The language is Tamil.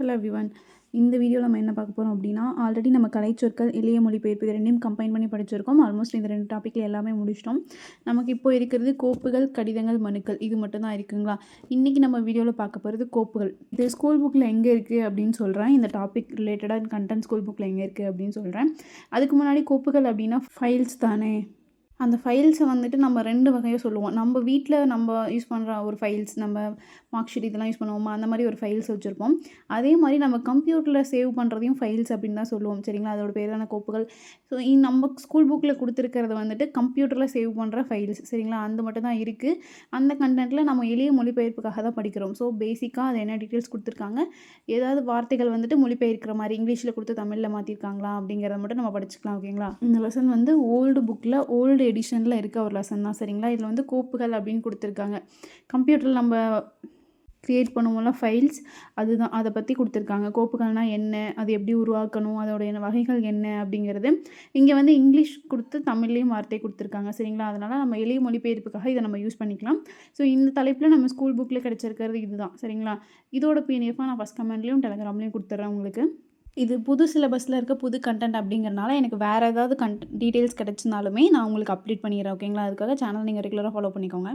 ஹலோ எவ்ரிவன் இந்த வீடியோவில் நம்ம என்ன பார்க்க போகிறோம் அப்படின்னா ஆல்ரெடி நம்ம கலைச்சொற்கள் இளைய மொழிபெயர்ப்பு இது ரெண்டையும் கம்பைன் பண்ணி படிச்சிருக்கோம். ஆல்மோஸ்ட் இந்த ரெண்டு டாப்பிக்கில் எல்லாமே முடிச்சிட்டோம். நமக்கு இப்போ இருக்கிறது கோப்புகள் கடிதங்கள் மனுக்கள். இது மட்டும் தான் இருக்குங்களா? இன்றைக்கி நம்ம வீடியோவில் பார்க்க போகிறது கோப்புகள். இது ஸ்கூல் புக்கில் எங்கே இருக்குது அப்படின்னு சொல்கிறேன் இந்த டாபிக் ரிலேட்டடாக கண்டென்ட் ஸ்கூல் புக்கில் எங்கே இருக்குது அப்படின்னு சொல்கிறேன் அதுக்கு முன்னாடி கோப்புகள் அப்படின்னா ஃபைல்ஸ் தானே? அந்த ஃபைல்ஸை வந்துட்டு நம்ம ரெண்டு வகையாக சொல்லுவோம். நம்ம வீட்டில் நம்ம யூஸ் பண்ணுற ஒரு ஃபைல்ஸ் நம்ம மார்க் ஷீட் இதெல்லாம் யூஸ் பண்ணுவோமா? அந்த மாதிரி ஒரு ஃபைல்ஸ் வச்சுருப்போம். அதே மாதிரி நம்ம கம்ப்யூட்டரில் சேவ் பண்ணுறதையும் ஃபைல்ஸ் அப்படின்னு தான் சொல்லுவோம். சரிங்களா? அதோட பேரான கோப்புகள். ஸோ நம்ம ஸ்கூல் புக்கில் கொடுத்துருக்கிறது வந்துட்டு கம்ப்யூட்டரில் சேவ் பண்ணுற ஃபைல்ஸ் சரிங்களா? அந்த மட்டும் தான் இருக்குது அந்த கண்டென்ட்டில் நம்ம எளிய மொழிபெயர்ப்புக்காக தான் படிக்கிறோம். ஸோ பேசிக்காக அது என்ன டீட்டெயில்ஸ் கொடுத்துருக்காங்க? ஏதாவது வார்த்தைகள் வந்துட்டு மொழிபெயர்க்கிற மாதிரி இங்கிலீஷில் கொடுத்து தமிழில் மாற்றிருக்காங்களா அப்படிங்கிறத மட்டும் நம்ம படிச்சுக்கலாம் ஓகேங்களா? இந்த லெசன் வந்து ஓல்டு புக்கில் ஓல்டு எடிஷனில் இருக்க ஒரு லெசன் தான். சரிங்களா? இதில் வந்து கோப்புகள் அப்படின்னு கொடுத்துருக்காங்க. கம்ப்யூட்டரில் நம்ம க்ரியேட் பண்ணுவோம்ல ஃபைல்ஸ் அதுதான் அதை பற்றி கொடுத்துருக்காங்க. கோப்புகள்னால் என்ன அது எப்படி உருவாக்கணும் அதோடைய வகைகள் என்ன அப்படிங்கிறது இங்கே வந்து இங்கிலீஷ் கொடுத்து தமிழ்லேயும் வார்த்தை கொடுத்துருக்காங்க. சரிங்களா? அதனால் நம்ம எளிய மொழிபெயர்ப்புக்காக இதை நம்ம யூஸ் பண்ணிக்கலாம். ஸோ இந்த தலைப்பில் நம்ம ஸ்கூல் புக்கில் கிடச்சிருக்கிறது இதுதான். சரிங்களா? இதோட பிஎன்எஃபாக நான் ஃபஸ்ட் கமெண்ட்லேயும் டெலகிராம்லேயும் கொடுத்துட்றேன் உங்களுக்கு. இது புது சிலபஸில் இருக்க புது கண்டென்ட் அப்படிங்கிறனால எனக்கு வேறு ஏதாவது கண்ட் டீட்டெயில்ஸ் கிடச்சினாலுமே நான் உங்களுக்கு அப்டேட் பண்ணிடுறேன் ஓகேங்களா அதுக்காக சேனல் நீங்கள் ரெகுலராக ஃபாலோ பண்ணிக்கோங்க.